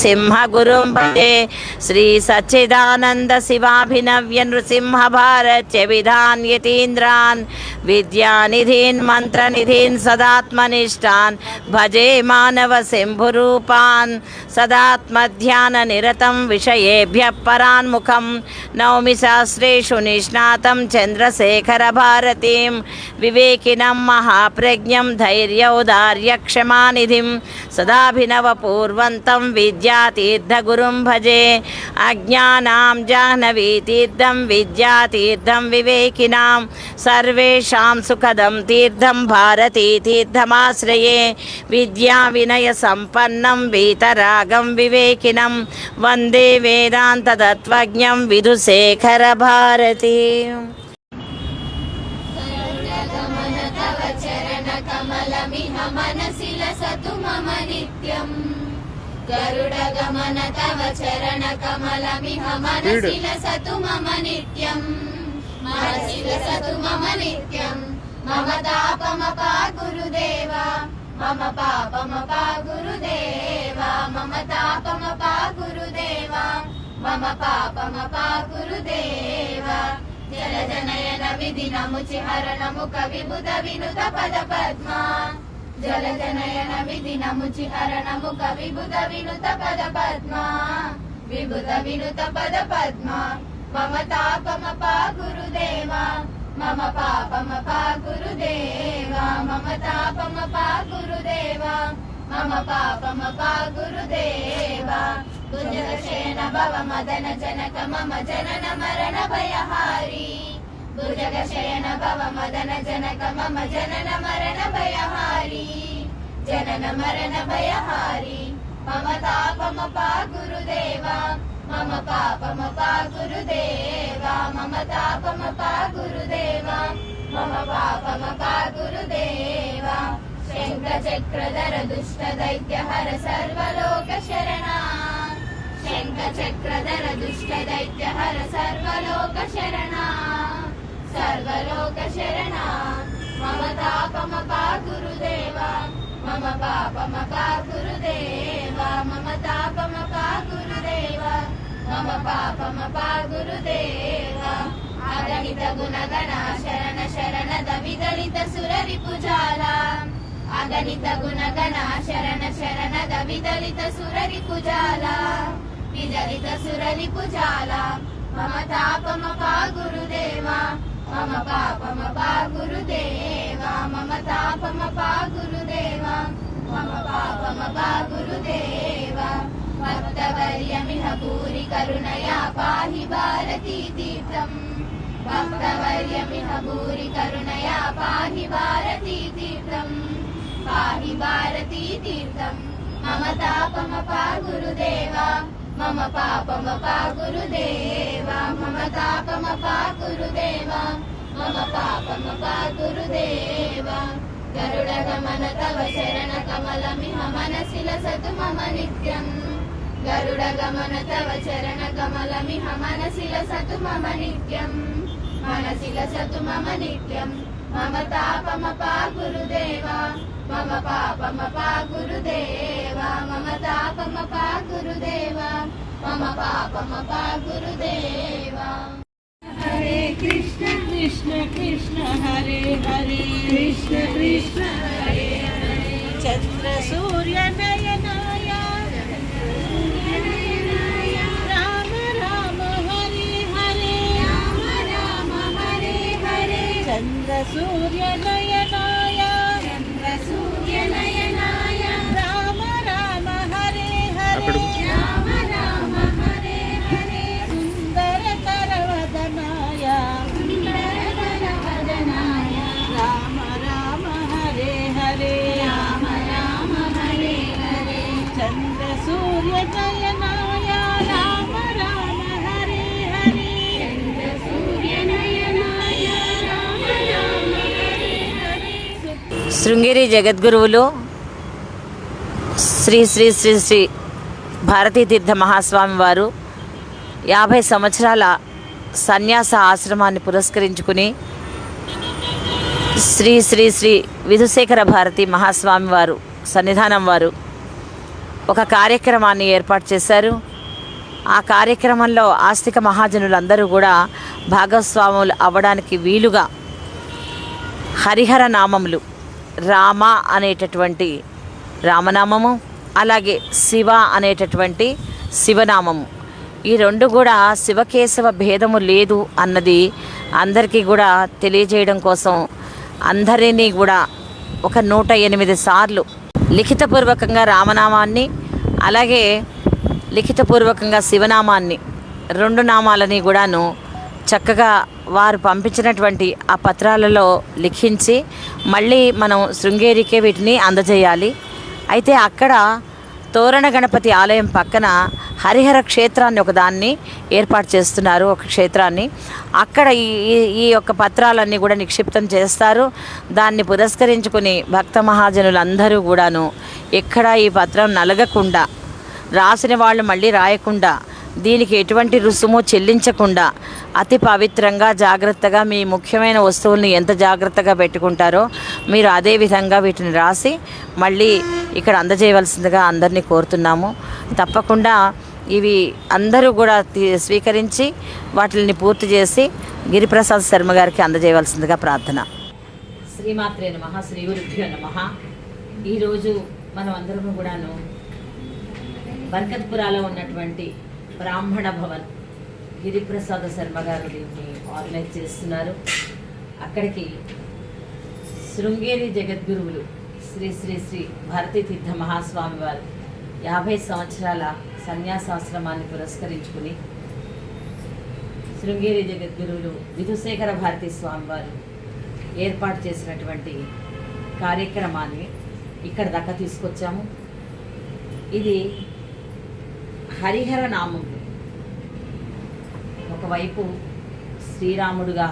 సింహగురుం భజే శ్రీ సచ్చిదానంద శివాభినవ్య నృసింహ భారత్య విధాన్ యతీంద్రాన్ విద్యానిధీన్ మంత్రనిధీన్ సదాత్మనిష్టాన్ భజే మానవ శంభురూపాన్ సదాత్మధ్యాన నిరతం విషయేభ్య పరాన్ముఖం నౌమి శాస్త్రేషు నిష్ణాతం విద్యాతీర్థగురుం భజే అజ్ఞానాం జాహ్నవీతీర్థం విద్యాతీర్థం వివేకినాం సర్వేషాం సుఖదం తీర్థం భారతీ తీర్థమాశ్రయే విద్యా వినయ సంపన్నం వీతరాగం వివేకినం వందే వేదాంతతత్వజ్ఞం విధుశేఖర భారతి గరుడ గమన తవ చరణ కమలమిహ మనసిల సతు మమ నిత్యం. మనసిల సతు మమ నిత్యం. మమ తాపమపా గురుదేవా. మమ పాపమపా గురుదేవా. మమ తాపమపా గురుదేవా. మమ పాపమపా గురుదేవా. జల జనయన విధి నము చిహరణము కవి బుధ వినుత పద పద్మా. జలజనయన విధి నముచి హరణము కవిబుధ వినుత పద పద్మ. విబుధ వినుత పద పద్మ. మమ తాపమ పా గురుదేవా మమ పాపమ పా గురుదేవా మమ తాపమపా గురుదేవా మమ పాపమపా గురుదేవా భుజగశేన భవ మమ జనన మరణ భయహారి భుజగశయన భవ మదన జనక మమ జనన మరణ భయహారీ भुजगशयन भव मदन जनक मम जनन मरण भयहारि जनन मरण भयहारि मम तापम पा गुरुदेवा मम पापम पा गुरुदेवा मम तापम पा गुरुदेवा मम पापम पा गुरुदेवा शङ्खचक्रधर दुष्टदैत्यहर सर्वलोकशरणा शङ्खचक्रधर दुष्टदैत्यहर सर्वलोकशरणा సర్వలోక శరణ మమ తాపమపా గురుదేవా మమ పాపమపా గురుదేవా మమ తాపమపా గురుదేవా మమ పాపమపా గురుదేవా. అగణిత గుణగణ శరణ శరణ దవిదళిత సురరి పుజాల. అగణిత గుణగణ శరణ శరణ దవిదళిత సురరి పుజాల. విదలిత సురరి పుజాల మమ తాపమపా గురుదేవా मम पापमपा गुरुदेवा मम तापमपा गुरुदेवा मम पापमपा गुरुदेवा। भक्तवर्यमिह भूरि करुणया पाहि भारती तीर्थम्। भक्तवर्यमिह भूरि करुणया पाहि भारती तीर्थम्। पाहि भारती तीर्थम्। मम तापमपा गुरुदेवा मम पापमपा गुरुदेवा। పాపమపా గురుదేవా మమ పాపమపా గురుదేవా. గరుడ గమన తవ శరణ కమలమిహ మనసిల సతు మమ నిత్యం. గరుడ గమన తవ చరణ కమలమిహ మనసిల సతు మమ నిత్యం. మనసిల సతు మమ నిత్యం. మమ తాపమపా గురుదేవా మమ పాపమపా గురుదేవా. మమ తాపమపా గురుదేవా మమ పాపమపా గురుదేవా. Krishna Krishna Krishna Hari, Hari, Krishna Krishna Hare Hare. Chandra Surya Nayanaya. Rama Rama Hare Hare. Rama Rama Hare Hare. Chandra Surya Nayanaya. Sringeri జగద్గురువులు శ్రీ శ్రీ శ్రీ శ్రీ భారతీ తీర్థ మహాస్వామి వారు యాభై సంవత్సరాల సన్యాస ఆశ్రమాన్ని పురస్కరించుకుని శ్రీ శ్రీ శ్రీ విధుశేఖర భారతి మహాస్వామి వారు సన్నిధానం వారు ఒక కార్యక్రమాన్ని ఏర్పాటు చేశారు. ఆ కార్యక్రమంలో ఆస్తిక మహాజనులందరూ కూడా భాగస్వాములు అవ్వడానికి వీలుగా హరిహర నామములు రామ అనేటటువంటి రామనామము అలాగే శివ అనేటటువంటి శివనామము. ఈ రెండు కూడా శివకేశవ భేదము లేదు అన్నది అందరికీ కూడా తెలియజేయడం కోసం అందరినీ కూడా ఒక నూట ఎనిమిది సార్లు లిఖితపూర్వకంగా రామనామాన్ని అలాగే లిఖితపూర్వకంగా శివనామాన్ని రెండు నామాలని కూడాను చక్కగా వారు పంపించినటువంటి ఆ పత్రాలలో లిఖించి మళ్ళీ మనం శృంగేరికే వీటిని అందజేయాలి. అయితే అక్కడ తోరణ గణపతి ఆలయం పక్కన హరిహర క్షేత్రాన్ని ఒకదాన్ని ఏర్పాటు చేస్తున్నారు ఒక క్షేత్రాన్ని. అక్కడ ఈ ఈ- యొక్క పత్రాలన్నీ కూడా నిక్షిప్తం చేస్తారు. దాన్ని పురస్కరించుకుని భక్త మహాజనులందరూ కూడాను ఎక్కడ ఈ పత్రం నలగకుండా రాసిన వాళ్ళు మళ్ళీ రాయకుండా దీనికి ఎటువంటి రుసుము చెల్లించకుండా అతి పవిత్రంగా జాగ్రత్తగా మీ ముఖ్యమైన వస్తువుల్ని ఎంత జాగ్రత్తగా పెట్టుకుంటారో మీరు అదే విధంగా వీటిని రాసి మళ్ళీ ఇక్కడ అందజేయవలసిందిగా అందరినీ కోరుతున్నాము. తప్పకుండా ఇవి అందరూ కూడా స్వీకరించి వాటిని పూర్తి చేసి గిరిప్రసాద్ శర్మ గారికి అందజేయవలసిందిగా ప్రార్థన. శ్రీమాత్రే నమ శ్రీ గురుభ్యో నమ. ఈరోజు మనం అందరము కూడాను బర్కత్పురాలో ఉన్నటువంటి బ్రాహ్మణ భవన్. గిరిప్రసాద శర్మ గారు దీన్ని ఆర్గనైజ్ చేస్తున్నారు. అక్కడికి శృంగేరి జగద్గురువులు శ్రీ శ్రీ శ్రీ భారతీ తీర్థ మహాస్వామి వారు యాభై సంవత్సరాల సన్యాసాశ్రమాన్ని పురస్కరించుకుని శృంగేరి జగద్గురువులు విధుశేఖర భారతీ స్వామి వారు ఏర్పాటు చేసినటువంటి కార్యక్రమాన్ని ఇక్కడ దాకా తీసుకొచ్చాము. ఇది హరిహర నామములు ఒకవైపు శ్రీరాముడుగా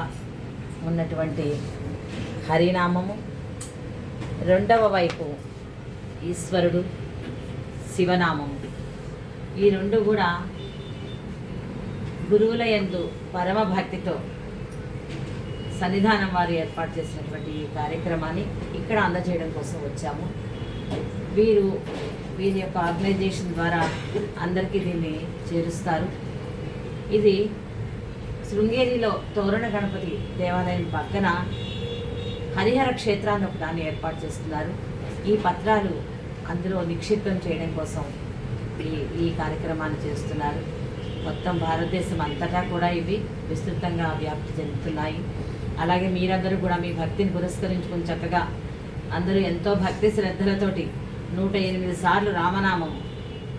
ఉన్నటువంటి హరినామము రెండవ వైపు ఈశ్వరుడు శివనామము. ఈ రెండు కూడా గురువుల యందు పరమభక్తితో సన్నిధానం వారు ఏర్పాటు చేసినటువంటి ఈ కార్యక్రమాన్ని ఇక్కడ అందజేయడం కోసం వచ్చాము. వీరు వీరి యొక్క ఆర్గనైజేషన్ ద్వారా అందరికీ దీన్ని చేరుస్తారు. ఇది శృంగేరిలో తోరణ గణపతి దేవాలయం పక్కన హరిహర క్షేత్రాన్ని ఒక దాన్ని ఏర్పాటు చేస్తున్నారు. ఈ పత్రాలు అందులో నిక్షిప్తం చేయడం కోసం ఈ ఈ కార్యక్రమాన్ని చేస్తున్నారు. మొత్తం భారతదేశం అంతటా కూడా ఇవి విస్తృతంగా వ్యాప్తి చెందుతున్నాయి. అలాగే మీరందరూ కూడా మీ భక్తిని పురస్కరించుకుని చక్కగా అందరూ ఎంతో భక్తి శ్రద్ధలతోటి నూట ఎనిమిది సార్లు రామనామము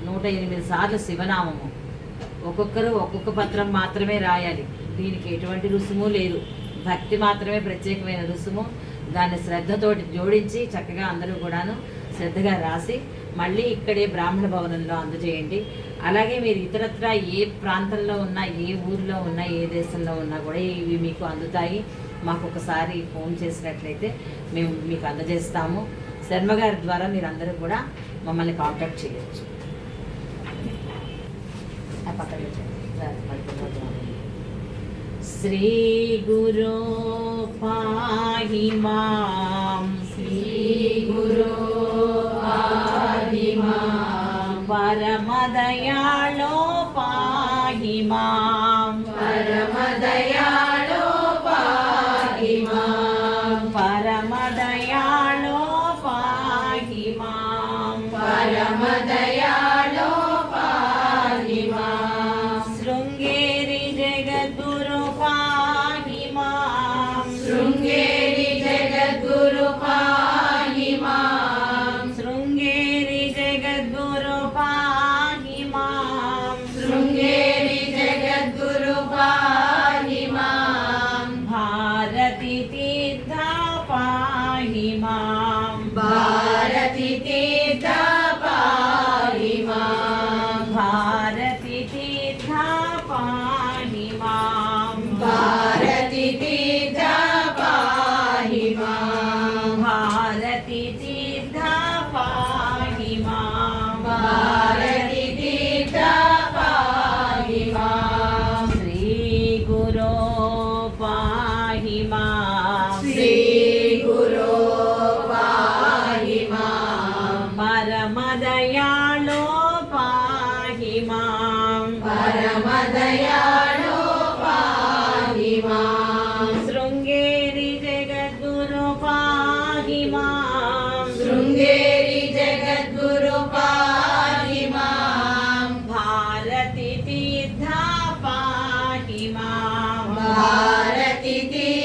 నూట ఎనిమిది సార్లు శివనామము. ఒక్కొక్కరు ఒక్కొక్క పత్రం మాత్రమే రాయాలి. దీనికి ఎటువంటి రుసుము లేదు. భక్తి మాత్రమే ప్రత్యేకమైన రుసుము. దాన్ని శ్రద్ధతోటి జోడించి చక్కగా అందరూ కూడాను శ్రద్ధగా రాసి మళ్ళీ ఇక్కడే బ్రాహ్మణ భవనంలో అందజేయండి. అలాగే మీరు ఇతరత్ర ఏ ప్రాంతంలో ఉన్నా ఏ ఊరిలో ఉన్నా ఏ దేశంలో ఉన్నా కూడా ఇవి మీకు అందుతాయి. మాకు ఒకసారి ఫోన్ చేసినట్లయితే మేము మీకు అందజేస్తాము. శర్మ గారి ద్వారా మీరు అందరూ కూడా మమ్మల్ని కాంటాక్ట్ చేయొచ్చు. శ్రీ గురు పాహి మాం శ్రీ గురు పాహి మాం పరమదయాళో పాహి మాం तीर्था पाणि मा भारति तीर्था पाणि मां भारति तीर्था पाहि मा भारति तीर्था पाहि मा भारति तीर्था पाहि मा श्रीगुरो पाहि मा भारति तीर्था पाहि मा भारति तीर्था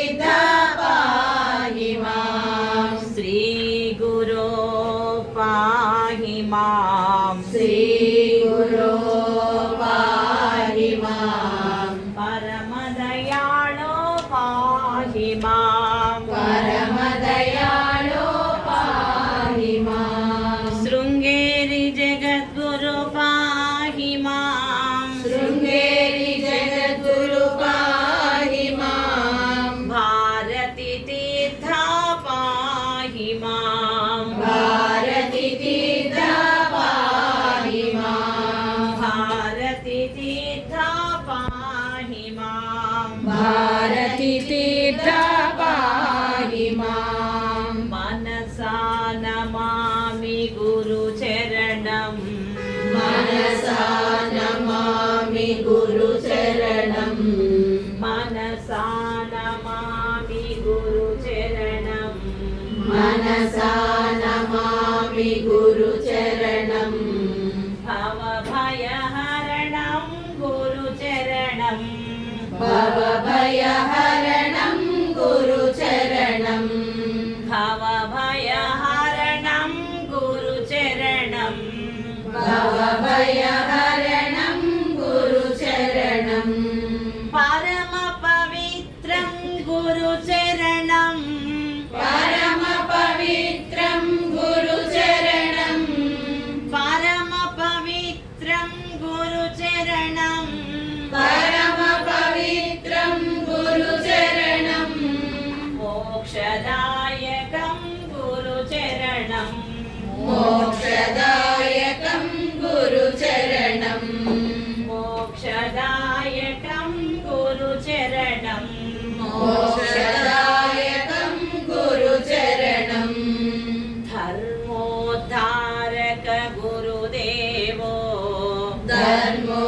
मनसा नमामि गुरुचरणम् भवभयहरणं गुरुचरणम् भवभयहरणम् शरणं परमपवित्रं गुरुचरणं मोक्षदायकं गुरुचरणं मोक्षदायकं गुरुचरणं मोक्षदायकं गुरुचरणं मोक्षदायकं गुरुचरणं धर्मोद्धारक गुरुदेवो धर्मो